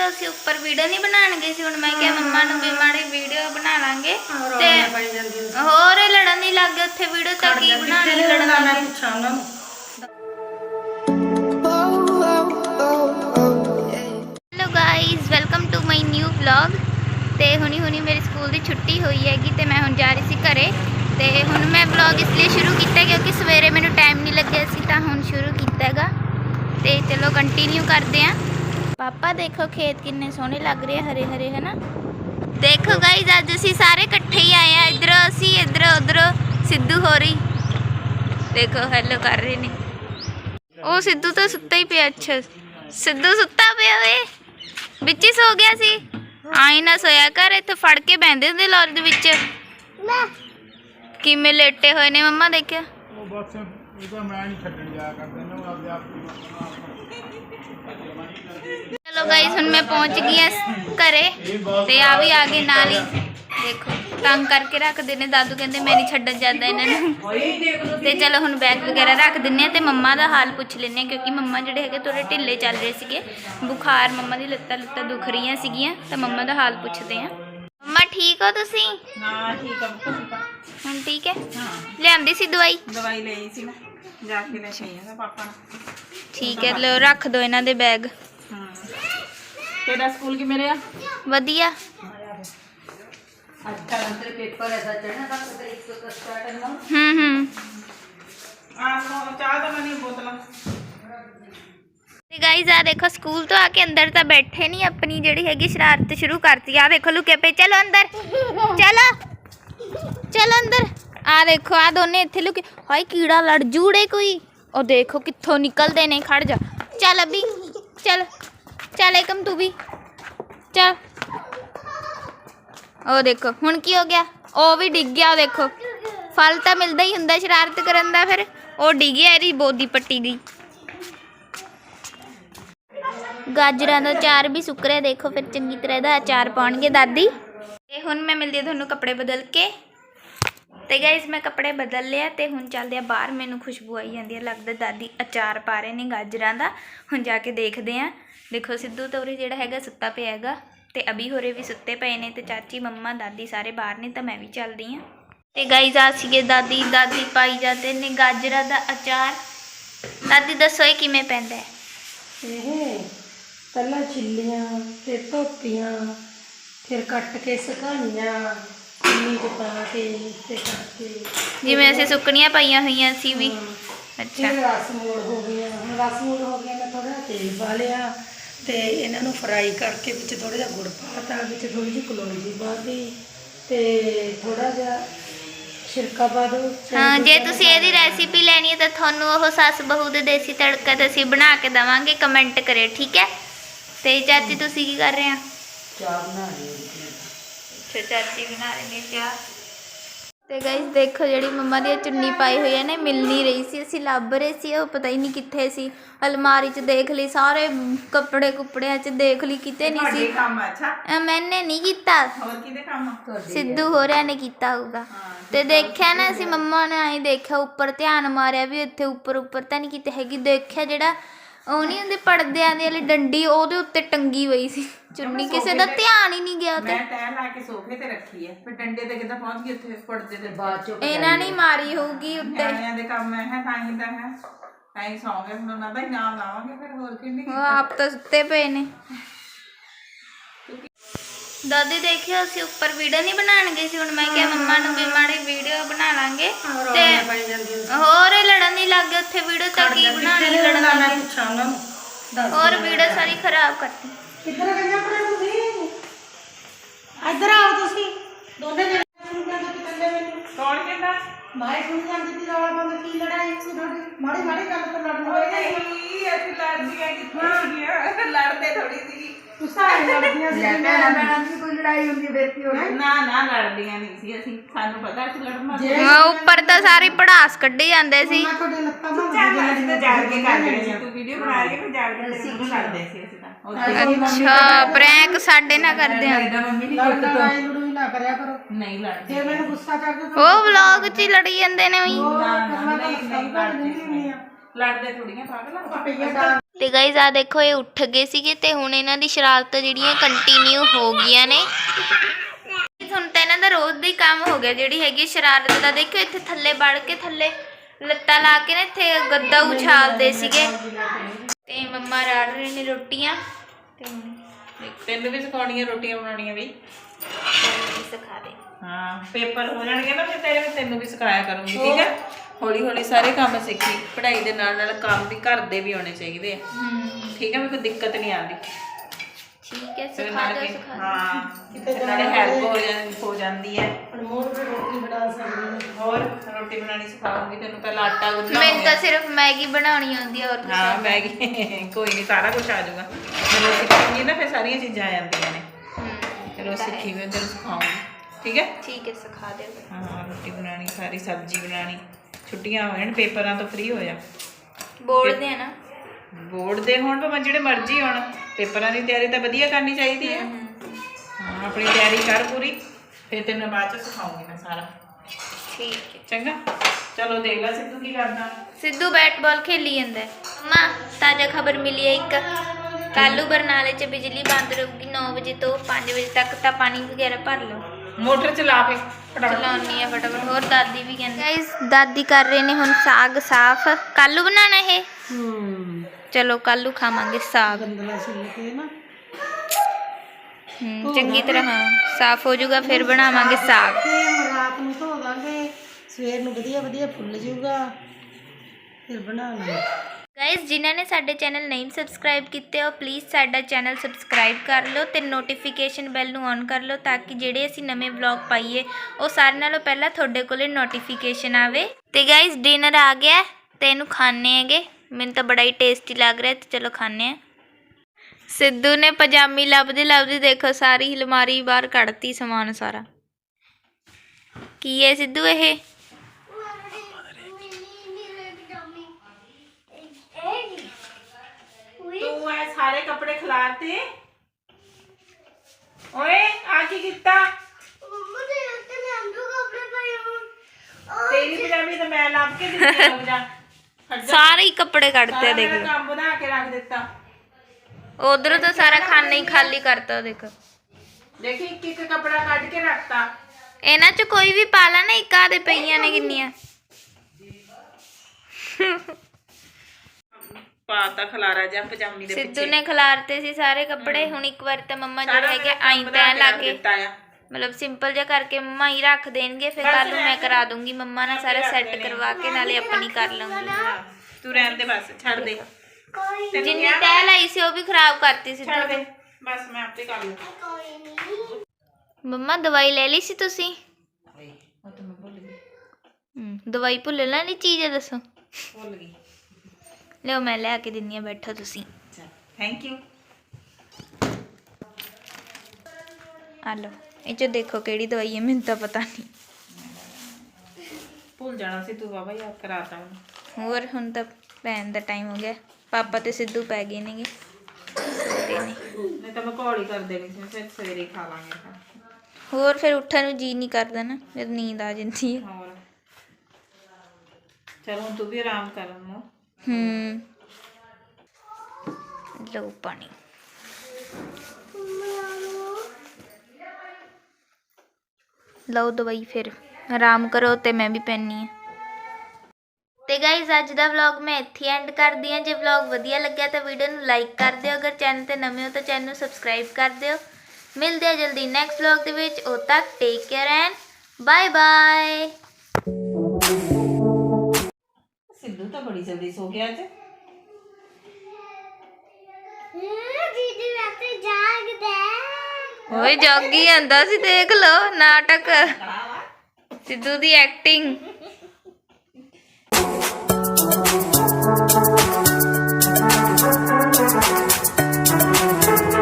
ਦੇਖਿਓ ਅਸੀਂ ਉੱਪਰ ਵੀਡੀਓ ਨਹੀਂ ਬਣਾਣਗੇ ਸੀ ਹੁਣ ਮੈਂ ਕਿਹਾ ਮੰਮਾ ਨੂੰ ਵੀ ਮਾੜੀ ਵੀਡੀਓ ਬਣਾ ਲਾਂਗੇ। ਤੇ ਹੋਰ ਇਹ ਲੜਨ ਨਹੀਂ ਲੱਗ ਗਏ ਉੱਥੇ ਵੀਡੀਓ ਤਾਂ ਕੀ ਬਣਾਣੀ ਲੜਨ ਮੈਂ ਲੱਗ ਪੁੱਛਾਂ ਉਹਨਾਂ ਨੂੰ। Hello welcome to my new vlog ਤੇ ਹੁਣੀ ਹੁਣੀ ਮੇਰੀ ਸਕੂਲ ਦੀ ਛੁੱਟੀ ਹੋਈ ਹੈਗੀ ਤੇ ਮੈਂ ਹੁਣ ਜਾ ਰਹੀ ਸੀ ਘਰੇ। ਤੇ ਹੁਣ ਮੈਂ ਵਲੌਗ ਇਸ ਲਈ ਸ਼ੁਰੂ ਕੀਤਾ ਕਿਉਂਕਿ ਸਵੇਰੇ ਮੈਨੂੰ ਟਾਈਮ ਨਹੀਂ ਲੱਗਿਆ ਸੀ ਤਾਂ ਹੁਣ ਸ਼ੁਰੂ ਕੀਤਾ ਹੈਗਾ। ਤੇ ਚਲੋ ਕੰਟੀਨਿਊ ਕਰਦੇ ਆਂ। ਪਾਪਾ ਦੇਖੋ ਖੇਤ ਕਿੰਨੇ ਸੋਹਣੇ ਲੱਗ ਰਹੇ ਹਰੇ ਹਰੇ ਹਨਾ? ਦੇਖੋ ਗਾਇਜ਼ ਅੱਜ ਅਸੀਂ ਸਾਰੇ ਇਕੱਠੇ ਹੀ ਆਏ ਆ। ਇਧਰ ਅਸੀਂ ਇਧਰ ਉਧਰ ਸਿੱਧੂ ਹੋ ਰਹੀ ਦੇਖੋ ਹੈਲੋ ਕਰ ਰਹੇ ਨੇ। ਉਹ ਸਿੱਧੂ ਤਾਂ ਸੁੱਤਾ ਹੀ ਪਿਆ ਅੱਛਾ। ਸਿੱਧੂ ਸੁੱਤਾ ਪਿਆ ਵੇ। ਵਿੱਚ ਹੀ ਸੋ ਗਿਆ ਸੀ। ਆਈ ਨਾ ਸੋਇਆ ਕਰ ਇੱਥੇ ਫੜ ਕੇ ਬੈੰਦੇ ਹੁੰਦੇ ਲੌਰੀ ਦੇ ਵਿੱਚ। ਕਿਵੇਂ ਲੇਟੇ ਹੋਏ ਨੇ ਮੰਮਾ ਦੇਖਿਆ? ਉਹ ਬਸ ਇਹਦਾ ਮੈਂ ਨਹੀਂ ਛੱਡਣ ਜਾ ਕਰਦਾ ਇਹਨੂੰ ਆਪਦੇ ਆਪ ਚਲੋ ਗਾਇਸ ਹੁਣ ਮੈਂ ਪਹੁੰਚ ਗਈ ਹਾਂ ਘਰੇ ਤੇ ਆ ਵੀ ਆ ਗਏ ਨਾਲ ਹੀ। ਦੇਖੋ ਤੰਗ ਕਰਕੇ ਰੱਖਦੇ ਨੇ। ਦਾਦੂ ਕਹਿੰਦੇ ਮੈਂ ਨਹੀਂ ਛੱਡਣ ਜਾਂਦਾ ਇਹਨਾਂ ਨੂੰ। ਤੇ ਚਲੋ ਹੁਣ ਬੈਗ ਵਗੈਰਾ ਰੱਖ ਦਿੰਨੇ ਆ ਤੇ ਮੰਮਾ ਦਾ ਹਾਲ ਪੁੱਛ ਲੈਂਦੇ ਆ ਕਿਉਂਕਿ ਮੰਮਾ ਜਿਹੜੇ ਹੈਗੇ ਥੋੜੇ ਢਿੱਲੇ ਚੱਲ ਰਹੇ ਸੀਗੇ। ਬੁਖਾਰ ਮੰਮਾ ਦੀ ਲੱਤਾਂ ਲੁੱਤਾਂ ਦੁਖ ਰਹੀਆਂ ਸੀਗੀਆਂ ਤਾਂ ਮੰਮਾ ਦਾ ਹਾਲ ਪੁੱਛਦੇ ਆ ਮੰਮਾ ਠੀਕ ਹੋ ਤੁਸੀਂ? ਹਾਂ ਠੀਕ ਆ। ਪੁੱਤ ਹੁਣ ਠੀਕ ਹੈ? ਹਾਂ ਲਿਆਂਦੀ ਸੀ ਦਵਾਈ? ਦਵਾਈ ਲਈ ਸੀ ਨਾ ਜਾ ਕੇ ਲੈ ਕੇ ਆਈ ਆ ਪਾਪਾ ਨੂੰ। ਠੀਕ ਹੈ ਲੋ ਰੱਖ ਦਿਓ ਇਹਨਾਂ ਦੇ ਬੈਗ। ਹਾਂ। ਤੇਰਾ ਸਕੂਲ ਕਿਵੇਂ ਰਿਹਾ? ਵਧੀਆ। ਅੱਛਾ ਅੰਦਰ ਪੇਪਰ ਐਸਾ ਚੜਨਾ ਤਾਂ ਤਰੀਕ ਤੋਂ ਸਟਾਰਟ ਹੈ ਨਾ ਹੂੰ ਹੂੰ। ਆਹ ਚਾਹ ਤਾਂ ਮੈਂ ਨਹੀਂ ਬੋਤਲਾਂ। ਤੇ ਗਾਈਜ਼ ਆ ਦੇਖੋ ਸਕੂਲ ਤੋਂ ਆ ਕੇ ਅੰਦਰ ਤਾਂ ਬੈਠੇ ਨਹੀਂ ਆਪਣੀ ਜਿਹੜੀ ਹੈਗੀ ਸ਼ਰਾਰਤ ਸ਼ੁਰੂ ਕਰਤੀ। ਆ ਦੇਖੋ ਲੁਕੇ ਆ ਦੋਨੇ ਇੱਥੇ ਲੁਕੇ। ਹਾਏ, ਕੀੜਾ ਲੜ ਜੂੜੇ ਕੋਈ। ਉਹ ਦੇਖੋ ਕਿੱਥੋਂ ਨਿਕਲਦੇ ਨੇ, ਖੜ ਜਾ। ਚੱਲ ਅਬੀ ਚੱਲ ਚੱਲ ਏਕਮ ਤੂੰ ਵੀ। ਚੱਲ। ਉਹ ਦੇਖੋ, ਹੁਣ ਕੀ ਹੋ ਗਿਆ? ਉਹ ਵੀ ਡਿੱਗ ਗਿਆ, ਉਹ ਦੇਖੋ। ਫਲ ਤਾਂ ਮਿਲਦਾ ਹੀ ਹੁੰਦਾ ਸ਼ਰਾਰਤ ਕਰਨ ਦਾ ਫਿਰ। ਉਹ ਡਿੱਗਿਆ ਇਹਦੀ ਬੋਦੀ ਪੱਟੀ ਗਈ ਗਾਜਰਾਂ ਦਾ ਚਾਰ ਵੀ ਸੁੱਕ ਰਿਹਾ, ਦੇਖੋ ਫਿਰ ਚੰਗੀ ਤਰ੍ਹਾਂ ਇਹਦਾ ਅਚਾਰ ਪਾਉਣਗੇ ਦਾਦੀ। ਤੇ ਹੁਣ ਮੈਂ ਮਿਲਦੀ ਹਾਂ ਤੁਹਾਨੂੰ ਕੱਪੜੇ ਬਦਲ ਕੇ। ਤੇ ਗਾਇਸ ਮੈਂ ਕੱਪੜੇ ਬਦਲ ਲਿਆ ਤੇ ਹੁਣ ਚੱਲਦੇ ਆ ਬਾਹਰ। ਮੈਨੂੰ ਖੁਸ਼ਬੂ ਆਈ ਜਾਂਦੀ ਹੈ ਲੱਗਦਾ ਦਾਦੀ ਅਚਾਰ ਪਾ ਰਹੇ ਨੇ ਗਾਜਰਾਂ ਦਾ। ਹੁਣ ਜਾ ਕੇ ਦੇਖਦੇ ਆ। ਦੇਖੋ, ਸਿੱਧੂ ਤੌਰੀ ਜਿਹੜਾ ਹੈਗਾ ਸੁੱਤਾ ਪਿਆ ਹੈਗਾ ਤੇ ਅਭੀ ਹੋਰੇ ਵੀ ਸੁੱਤੇ ਪਏ ਨੇ ਤੇ ਚਾਚੀ, ਮੰਮਾ, ਦਾਦੀ ਸਾਰੇ ਬਾਹਰ ਨੇ ਤਾਂ ਮੈਂ ਵੀ ਚੱਲਦੀ ਆ। ਤੇ ਗਾਇਸ ਆ ਸੀਗੇ ਦਾਦੀ ਦਾਦੀ ਪਾਈ ਜਾਂਦੇ ਨੇ ਗਾਜਰਾਂ ਦਾ ਅਚਾਰ। ਦਾਦੀ, ਦੱਸੋ ਇਹ ਕਿਵੇਂ ਪੈਂਦਾ ਹੈ? ਇਹ ਪਹਿਲਾਂ ਚਿੱਲੀਆਂ ਫਿਰ ਧੋਤੀਆਂ, ਫਿਰ ਕੱਟ ਕੇ ਸੁਕਾਈਆਂ ਚੀਨੀ ਚ ਪਾ ਕੇ ਤੇ ਕਰਕੇ। ਜਿਵੇਂ ਅਸੀਂ ਸੁੱਕਣੀਆਂ ਪਾਈਆਂ ਹੋਈਆਂ ਸੀ ਵੀ। ਅੱਛਾ। ਫਿਰ ਰਸ ਮੋੜ ਹੋ ਗਿਆ ਹੁਣ ਰਸ ਮੋੜ ਹੋ ਗਿਆ ਮੈਂ ਥੋੜਾ ਤੇਲ ਪਾ ਲਿਆ ਤੇ ਇਹਨਾਂ ਨੂੰ ਫਰਾਈ ਕਰਕੇ ਵਿੱਚ ਥੋੜਾ ਜਿਹਾ ਗੁੜ ਪਾਤਾ ਵਿੱਚ ਥੋੜੀ ਜਿਹੀ ਕਲੋਂਜੀ ਪਾ ਦਿੱਤੀ ਤੇ ਥੋੜਾ ਜਿਹਾ ਛਿਲਕਾ ਪਾ ਦਿਓ ਹਾਂ ਜੇ ਤੁਸੀਂ ਇਹਦੀ ਰੈਸਿਪੀ ਲੈਣੀ ਹੈ ਤਾਂ ਤੁਹਾਨੂੰ ਉਹ ਸੱਸ ਬਹੂ ਦੇ ਦੇਸੀ ਤੜਕਾ ਤੇ ਅਸੀਂ ਬਣਾ ਕੇ ਦਵਾਂਗੇ ਕਮੈਂਟ ਕਰਿਓ ਠੀਕ ਹੈ? ਤੇ ਚਾਚੀ ਤੁਸੀਂ ਕੀ ਕਰ ਰਹੇ ਆ ਚਾਹ ਬਣਾ ਲਈ ਅੱਛਾ ਚਾਚੀ ਬਣਾ ਰਹੇ ਨੇ ਚਾਹ ਤੇ ਗਾਇਸ ਦੇਖੋ ਜਿਹੜੀ ਮੰਮਾ ਦੀ ਇਹ ਚੁੰਨੀ ਪਾਈ ਹੋਈ ਹੈ ਨਾ ਇਹ ਮਿਲ ਨਹੀਂ ਰਹੀ ਸੀ ਅਸੀਂ ਲੱਭ ਰਹੇ ਸੀ ਉਹ ਪਤਾ ਹੀ ਨਹੀਂ ਕਿੱਥੇ ਸੀ। ਅਲਮਾਰੀ 'ਚ ਦੇਖ ਲਈ ਸਾਰੇ ਕੱਪੜੇ ਕੁੱਪੜਿਆਂ 'ਚ ਦੇਖ ਲਈ ਕਿਤੇ ਨਹੀਂ ਸੀ। ਕੰਮ ਆ, ਅੱਛਾ। ਅਹ ਮੈਨੇ ਨਹੀਂ ਕੀਤਾ। ਹੋਰ ਕਿਹਦੇ ਕੰਮ? ਸਿੱਧੂ ਹੋਰਿਆਂ ਨੇ ਕੀਤਾ ਹੋਊਗਾ। ਤੇ ਦੇਖਿਆ ਨਾ ਅਸੀਂ ਮੰਮਾ ਨੇ ਆਈ ਦੇਖਿਆ ਉੱਪਰ ਧਿਆਨ ਮਾਰਿਆ ਵੀ ਇੱਥੇ ਉੱਪਰ ਉੱਪਰ ਤਾਂ ਨਹੀਂ ਕਿਤੇ ਹੈਗੀ। ਦੇਖਿਆ ਜਿਹੜਾ ਉਹ ਨਹੀਂ ਹੁੰਦੇ ਪਰਦਿਆਂ ਦੀ ਵਾਲੀ ਡੰਡੀ ਉਹਦੇ ਉੱਤੇ ਟੰਗੀ ਹੋਈ ਸੀ। ਚੁੰਨੀ ਕਿਸੇ ਦਾ ਧਿਆਨ ਹੀ ਨਹੀਂ ਗਿਆ ਤੇ ਮੈਂ ਤੈਅ ਲਾ ਕੇ ਸੋਫੇ ਤੇ ਰੱਖੀ ਹੈ। ਫਿਰ ਡੰਡੇ ਤੇ ਕਿੱਦਾਂ ਪਹੁੰਚ ਗਈ ਉੱਥੇ ਪੜਦੇ ਤੇ ਬਾਅਦ ਚੋਂ ਇਹਨਾਂ ਨੇ ਹੀ ਮਾਰੀ ਹੋਊਗੀ ਉੱਤੇ। ਨਿਆਣਿਆਂ ਦੇ ਕੰਮ ਹੈ ਤਾਂ ਹੀ ਤਾਂ ਹੈ। ਤਾਂ ਹੀ ਸੌਂ ਗਏ ਹੁਣ ਉਹਨਾਂ ਦਾ ਹੀ ਨਾਮ ਲਾਵਾਂਗੇ ਫਿਰ ਹੋਰ ਕਿੰਨੀ ਉਹ ਆਪ ਤਾਂ ਸੁੱਤੇ ਪਏ ਨੇ। ਦਾਦੀ ਦੇਖਿਓ ਅਸੀਂ ਉੱਪਰ ਵੀਡੀਓ ਨਹੀਂ ਬਣਾਣਗੇ ਸੀ ਹੁਣ ਮੈਂ ਕਿਹਾ ਮੰਮਾ ਨੂੰ ਵੀ ਮਾੜੀ ਵੀਡੀਓ ਬਣਾ ਲਾਂਗੇ। ਤੇ ਹੋਰ ਇਹ ਲੜਨ ਨਹੀਂ ਲੱਗ ਉੱਥੇ ਵੀਡੀਓ ਤਾਂ ਕੀ ਬਣਾਣੀ ਲੜਨ ਮੈਂ ਪੁੱਛਾਂ ਉਹਨਾਂ ਨੂੰ। ਦੱਸ ਹੋਰ ਵੀਡੀਓ ਸਾਰੀ ਖਰਾਬ ਕਰਤੀ। ਕਿੱਧਰ ਗਈਆਂ ਆਪਣੇ ਤੁਸੀਂ? ਇੱਧਰ ਆਓ ਤੁਸੀਂ। ਦੋਨੇ ਜਣੇ ਸੁਣ ਜਾਂਦੇ ਤੇ ਕੱਲੇ ਮੈਨੂੰ। ਕੌਣ ਕਹਿੰਦਾ? ਮਾਰੇ ਸੁਣ ਜਾਂਦੀ ਤੀ ਰੌਲਾ ਪਾਉਂਦੇ ਕੀ ਲੜਾਈ ਸੀ ਤੁਹਾਡੀ? ਮਾੜੀ ਮਾੜੀ ਗੱਲ ਤੋਂ ਲੜਨ ਹੋਏ ਨਹੀਂ ਅਸੀਂ ਲੜਦੀਆਂ ਕਿੱਥੇ? ਸੀ ਤੁਸੀਂ ਆਏ ਲੜਦੀਆਂ ਸੀ ਭੈਣਾਂ ਭੈਣਾਂ ਦੀ ਕੋਈ ਲੜਾਈ ਹੁੰਦੀ ਹੈ ਫਿਰ ਕੀ ਹੋਣਾ। ਨਾ ਨਾ ਲੜਦੀਆਂ ਨਹੀਂ ਸੀ ਅਸੀਂ ਸਾਨੂੰ ਪਤਾ ਸੀ ਲੜਨਾ ਹਾਂ ਉੱਪਰ ਤਾਂ ਸਾਰੀ ਪੜਾਸ ਕੱਢੀ ਜਾਂਦੇ ਸੀ। ਮੈਂ ਤੁਹਾਡੇ ਲੱਤਾਂ ਮਾਰ ਚੱਲ ਅਸੀਂ ਤਾਂ ਜਾਣ ਕੇ ਕਰਦੇ ਸੀ ਤੂੰ ਵੀਡੀਓ ਬਣਾ ਰਹੀ ਹੈ ਫਿਰ ਜਾਣ ਕੇ ਤੇਰੇ ਨੂੰ ਲੜਦੇ ਸੀ ਅਸੀਂ ਤਾਂ। ਉੱਥੇ ਅੱਛਾ ਪ੍ਰੈਂਕ ਸਾਡੇ ਨਾਲ ਕਰਦੇ ਆ। ਲੱਗਦਾ ਮੰਮੀ ਨਹੀਂ ਲੜਦਾ ਲੜਾਈ ਲੜੂਈ ਨਾ ਕਰਿਆ ਕਰੋ। ਨਹੀਂ ਲੜਦੇ। हाँ। ਜੇ ਮੈਨੂੰ ਗੁੱਸਾ ਚੜਦਾ ਉਹ ਵਲੌਗ 'ਚ ਹੀ ਲੜੀ ਜਾਂਦੇ ਨੇ ਉਹੀ। ਨਾ ਨਾ ਨਹੀਂ ਨਹੀਂ ਲੜਦੇ ਲੜਦੇ ਥੋੜੀਆਂ ਪਾਗਲ ਆ। ਪਈਆ ਡਾਂ ਤੇ ਗਾਇਜ਼ ਆ ਦੇਖੋ ਇਹ ਉੱਠ ਗਏ ਸੀਗੇ ਤੇ ਹੁਣ ਇਹਨਾਂ ਦੀ ਸ਼ਰਾਰਤਾਂ ਜਿਹੜੀਆਂ ਕੰਟੀਨਿਊ ਹੋ ਗਈਆਂ ਨੇ। ਹੁਣ ਤਾਂ ਇਹਨਾਂ ਦਾ ਰੋਜ਼ ਦਾ ਹੀ ਕੰਮ ਹੋ ਗਿਆ ਜਿਹੜੀ ਹੈਗੀ ਸ਼ਰਾਰਤ ਦਾ। ਦੇਖੋ ਇੱਥੇ ਥੱਲੇ ਵੜ ਕੇ ਥੱਲੇ ਲੱਤਾਂ ਲਾ ਕੇ ਨਾ ਇੱਥੇ ਗੱਦਾ ਉਛਾਲਦੇ ਸੀਗੇ। ਤੇ ਮੰਮਾ ਰਾੜ ਰਹੇ ਨੇ ਰੋਟੀਆਂ। ਤੇ ਤੈਨੂੰ ਵੀ ਸਿਖਾਉਣੀਆਂ ਰੋਟੀਆਂ ਬਣਾਉਣੀਆਂ ਵੀ। ਸਿਖਾ ਦੇ। ਹਾਂ ਪੇਪਰ ਹੋ ਜਾਣਗੇ ਨਾ ਫਿਰ ਤੇਰੇ ਵਿੱਚ ਤੈਨੂੰ ਵੀ ਸਿਖਾਇਆ ਕਰੂੰਗੀ ਠੀਕ ਹੈ? ਹੌਲੀ ਹੌਲੀ ਸਾਰੇ ਕੰਮ ਸਿੱਖੀ ਪੜ੍ਹਾਈ ਦੇ ਨਾਲ ਨਾਲ ਕੰਮ ਵੀ ਘਰ ਦੇ ਵੀ ਹੋਣੇ ਚਾਹੀਦੇ ਆ। ਹੂੰ। ਠੀਕ ਹੈ ਕੋਈ ਦਿੱਕਤ ਨਹੀਂ ਆਉਂਦੀ। ਠੀਕ ਹੈ ਫਿਰ ਸਿਖਾ ਨਾਲੇ ਦਿਓ ਸਿਖਾ ਦਿਓ। ਹਾਂ ਫਿਰ ਨਾਲੇ ਹੈਲਪ ਹੋ ਜਾਂਦੀ ਹੋ ਜਾਂਦੀ ਹੈ। ਅਨਮੋਲ ਵੀ ਰੋਟੀ ਬਣਾ ਸਕਦੀ ਹੈ। ਹੋਰ ਰੋਟੀ ਬਣਾਉਣੀ ਸਿਖਾਉਂਗੀ ਤੈਨੂੰ ਪਹਿਲਾਂ ਆਟਾ ਗੁੰਨਣਾ ਮੈਨੂੰ ਤਾਂ ਹੋਊਗਾ। ਸਿਰਫ ਮੈਗੀ ਬਣਾਉਣੀ ਆਉਂਦੀ ਹੈ ਹੋਰ ਕੁਝ ਹਾਂ ਮੈਗੀ ਕੋਈ ਨਹੀਂ ਸਾਰਾ ਕੁਝ ਆ ਜਾਊਗਾ। ਜਦੋਂ ਸਿੱਖਾਂਗੀ ਨਾ ਫਿਰ ਸਾਰੀਆਂ ਚੀਜ਼ਾਂ ਆ ਜਾਂਦੀਆਂ ਨੇ। ਉਹ ਸਿੱਖੀ ਵੀ ਤੈਨੂੰ ਸਿਖਾਉਂਗੀ। ਠੀਕ ਹੈ? ਠੀਕ ਹੈ ਸਿਖਾ ਦਿਓ। ਫਿਰ। ਹਾਂ ਰੋਟੀ ਬਣਾਉਣੀ ਸਾਰੀ ਸਬਜ਼ੀ ਬਣਾਉਣੀ। ਛੁੱਟੀਆਂ ਹੋ ਜਾਣ ਪੇਪਰਾਂ ਤੋਂ ਫ੍ਰੀ ਹੋ ਜਾ ਬੋਲਦੇ ਆ ਨਾ। ਬੋਰਡ ਦੇ ਹੋਣ ਭਾਵੇਂ ਜਿਹੜੇ ਮਰਜ਼ੀ ਹੋਣ ਪੇਪਰਾਂ ਦੀ ਤਿਆਰੀ ਤਾਂ ਵਧੀਆ ਕਰਨੀ ਚਾਹੀਦੀ ਹੈ। ਹਾਂ ਆਪਣੀ ਤਿਆਰੀ ਕਰ ਪੂਰੀ ਫਿਰ ਤੈਨੂੰ ਬਾਅਦ ਚ ਸਿਖਾਉਂਗੀ ਮੈਂ ਸਾਰਾ। ਠੀਕ ਹੈ। ਚੰਗਾ? ਚਲੋ ਦੇਖ ਲੈ ਸਿੱਧੂ ਕੀ ਕਰਦਾ। ਸਿੱਧੂ ਬੈਟ ਬਾਲ ਖੇਲੀ ਜਾਂਦਾ ਹੈ। ਮਾਂ ਤਾਜ਼ਾ ਖਬਰ ਮਿਲੀ ਹੈ ਇੱਕ। ਕੱਲੂ ਬਰਨਾਲੇ 'ਚ ਬਿਜਲੀ ਬੰਦ ਰਹੂਗੀ 9 ਵਜੇ ਤੋਂ 5 ਵਜੇ ਤੱਕ ਤਾਂ ਪਾਣੀ ਵਗੈਰਾ ਭਰ ਲਓ। ਮੋਟਰ ਚਲਾ ਕੇ ਫਟਾਫਟ। ਚਲਾਉਣੀ ਆ ਫਟਾਫਟ ਹੋਰ ਦਾਦੀ ਵੀ ਕਹਿੰਦੀ। ਗਾਇਸ ਦਾਦੀ ਕਰ ਰਹੇ ਨੇ ਹੁਣ ਸਾਗ ਸਾਫ਼। ਕੱਲੂ ਬਣਾਣਾ ਇਹ? ਹੂੰ। ਚਲੋ ਕੱਲੂ ਖਾਵਾਂਗੇ ਸਾਗ। ਗੰਦਲਾ ਛਿੱਲ ਕੇ ਨਾ। ਚੰਗੀ ਤਰ੍ਹਾਂ ਹਾਂ ਸਾਫ਼ ਹੋ ਜਾਊਗਾ ਫਿਰ ਬਣਾਵਾਂਗੇ ਸਾਗ। ਤੇ ਹੁਣ ਰਾਤ ਨੂੰ ਧੋ ਦਾਂਗੇ ਸਵੇਰ ਨੂੰ ਵਧੀਆ ਵਧੀਆ ਫੁੱਲ ਜਾਊਗਾ ਫਿਰ ਬਣਾ ਲਾਂਗੇ ਗਾਇਸ ਜਿਨ੍ਹਾਂ ਨੇ ਸਾਡੇ ਚੈਨਲ ਨਹੀਂ ਸਬਸਕ੍ਰਾਈਬ ਕੀਤੇ, ਉਹ ਪਲੀਜ਼ ਸਾਡਾ ਚੈਨਲ ਸਬਸਕ੍ਰਾਈਬ ਕਰ ਲਓ ਤੇ ਨੋਟੀਫਿਕੇਸ਼ਨ ਬੈਲ ਨੂੰ ਔਨ ਕਰ ਲਓ ਤਾਂ ਕਿ ਜਿਹੜੇ ਅਸੀਂ ਨਵੇਂ ਵਲੌਗ ਪਾਈਏ, ਉਹ ਸਾਰਿਆਂ ਨਾਲੋਂ ਪਹਿਲਾਂ ਤੁਹਾਡੇ ਕੋਲੇ ਨੋਟੀਫਿਕੇਸ਼ਨ ਆਵੇ। ਤੇ ਗਾਇਸ ਡਿਨਰ ਆ ਗਿਆ ਹੈ ਤੇ ਇਹਨੂੰ ਖਾਣੇ ਹੈਗੇ। ਮੈਨੂੰ ਤਾਂ ਬੜਾ ਹੀ ਟੇਸਟੀ ਲੱਗ ਰਿਹਾ ਤੇ ਚਲੋ ਖਾਣੇ ਆ ਸਿੱਧੂ ਨੇ ਪਜਾਮੀ ਲੱਭਦੀ ਲੱਭਦੀ ਦੇਖੋ, ਸਾਰੀ ਅਲਮਾਰੀ ਬਾਹਰ ਕੱਢਤੀ ਸਮਾਨ ਸਾਰਾ। ਕੀ ਹੈ ਸਿੱਧੂ ਇਹ ਤੂੰ ਐ ਸਾਰੇ ਕੱਪੜੇ ਖਿਲਾਰਤੇ ਓਏ ਆ ਕੀ ਕੀਤਾ ਤੇਰੀ ਪਜਾਮੀ ਤਾਂ ਮੈਂ ਲੱਭ ਕੇ ਦਿੱਤੀ ਰੁਕ ਜਾ ਹਟ ਜਾ ਸਾਰੇ ਹੀ ਕੱਪੜੇ ਕੱਢਤੇ ਦੇਖ ਮੇਰਾ ਕੰਮ ਬਣਾ ਕੇ ਰੱਖ ਦਿੱਤਾ। ਉਧਰੋਂ ਤਾਂ ਸਾਰਾ ਖਾਨਾ ਹੀ ਖਾਲੀ ਕਰਤਾ ਦੇਖ। ਦੇਖੀ ਇੱਕ ਇੱਕ ਕੱਪੜਾ ਕੱਢ ਕੇ ਰੱਖਤਾ। ਇਹਨਾਂ ਚ ਕੋਈ ਵੀ ਪਾ ਲਾ ਨਾ ਇੱਕ ਆਦੇ ਪਈਆਂ ਨੇ ਕਿੰਨੀਆਂ। ਪਾਤਾ ਖਲਾਰਾ ਜਾਂ ਪਜਾਮੀ ਦੇ ਸਿੱਧੂ ਨੇ ਖਿਲਾਰਤੇ ਸੀ ਸਾਰੇ ਕੱਪੜੇ ਹੁਣ ਇੱਕ ਵਾਰ ਤਾਂ ਮੰਮਾ ਜੋ ਹੈਗੇ ਆਈ ਤੈਂ ਲਾ ਕੇ। ਮਤਲਬ ਸਿੰਪਲ ਜਿਹਾ ਕਰਕੇ ਮੰਮਾ ਹੀ ਰੱਖ ਦੇਣਗੇ ਫਿਰ ਕੱਲ ਨੂੰ ਮੈਂ। ਕਰਾ ਦੂੰਗੀ ਮੰਮਾ ਨਾਲ ਸਾਰਾ ਸੈੱਟ। ਕਰਵਾ ਕੇ ਨਾਲੇ ਆਪਣੀ ਕਰ ਲਵਾਂਗੀ। ਤੂੰ ਰਹਿਣ ਦੇ ਬਸ ਛੱਡ ਦੇ। ਤੈਨੂੰ ਜਿੰਨੀ ਕਿਹਾ ਲਾਈ ਸੀ ਉਹ ਵੀ ਖਰਾਬ ਕਰਤੀ ਸਿੱਧੂ ਛੱਡ ਦੇ ਬਸ ਮੈਂ ਆਪੇ ਕਰ ਲੂੰ। ਮੰਮਾ ਦਵਾਈ ਲੈ ਲਈ ਸੀ ਤੁਸੀਂ? ਉਹ ਤਾਂ ਮੈਂ ਭੁੱਲ ਗਈ। ਹਮ, ਦਵਾਈ ਭੁੱਲ ਲੈਣੀ ਚੀਜ਼ ਹੈ ਦੱਸੋ। ਭੁੱਲ ਗਈ। ਲਿਓ ਮੈਂ ਲੈ ਕੇ ਦਿੰਨੀ ਆ ਬੈਠੋ ਤੁਸੀਂ। ਥੈਂਕ ਯੂ ਆ ਲਓ ਇਹ ਚ ਦੇਖੋ ਕਿਹੜੀ ਦਵਾਈ ਹੈ ਮੈਨੂੰ ਤਾਂ ਪਤਾ ਨਹੀਂ। ਭੁੱਲ ਜਾਣਾ ਸੀ ਤੂੰ ਬਾਬਾ ਯਾਦ ਕਰਾਤਾ ਮੈਨੂੰ ਹੋਰ ਹੁਣ ਤਾਂ ਪੈਣ ਦਾ ਟਾਈਮ ਹੋ ਗਿਆ। ਪਾਪਾ ਤੇ ਸਿੱਧੂ ਪੈ ਗਏ ਨੇਗੇ। ਸੁੱਤੇ ਨੇ ਨਹੀਂ ਤਾਂ ਮੈਂ ਘੋੜੀ ਕਰ ਦੇਣੀ ਸੀ ਫਿਰ ਸਵੇਰੇ ਹੀ ਖਾ ਲਾਂਗੇ ਆਪਾਂ। ਹੋਰ ਫਿਰ ਉੱਠਣ ਨੂੰ ਜੀ ਨਹੀਂ ਕਰਦਾ ਨਾ ਜਦ ਨੀਂਦ ਆ ਜਾਂਦੀ ਹੈ ਹੋਰ। ਚਲ ਹੁਣ ਤੂੰ ਵੀ ਆਰਾਮ ਕਰ ਲਓ ਹੂੰ। ਲਓ ਪਾਣੀ। ਲਓ ਦਵਾਈ ਫਿਰ। ਆਰਾਮ ਕਰੋ ਤੇ ਮੈਂ ਵੀ ਪੈਣੀ ਆ ਤੇ ਗਾਇਜ਼ ਅੱਜ ਦਾ ਵਲੌਗ ਮੈਂ ਇੱਥੇ ਐਂਡ ਕਰਦੀ ਹਾਂ। ਜੇ ਵਲੌਗ ਵਧੀਆ ਲੱਗਿਆ ਤਾਂ ਵੀਡੀਓ ਨੂੰ ਲਾਈਕ ਕਰ ਦਿਓ। ਅਗਰ ਚੈਨਲ ਤੇ ਨਵੇਂ ਹੋ ਤਾਂ ਚੈਨਲ ਨੂੰ ਸਬਸਕ੍ਰਾਈਬ ਕਰ ਦਿਓ। ਮਿਲਦੇ ਆ ਜਲਦੀ ਨੈਕਸਟ ਵਲੌਗ ਦੇ ਵਿੱਚ। ਉਦ ਤੱਕ take care and bye bye Sidhu ਤਾਂ ਬੜੀ ਜਲਦੀ ਸੋ ਗਿਆ ਅੱਜ। ਓਏ ਜੋਗੀ ਆਂਦਾ ਸੀ ਦੇਖ ਲਓ ਨਾਟਕ। ਸਿੱਧੂ ਦੀ ਐਕਟਿੰਗ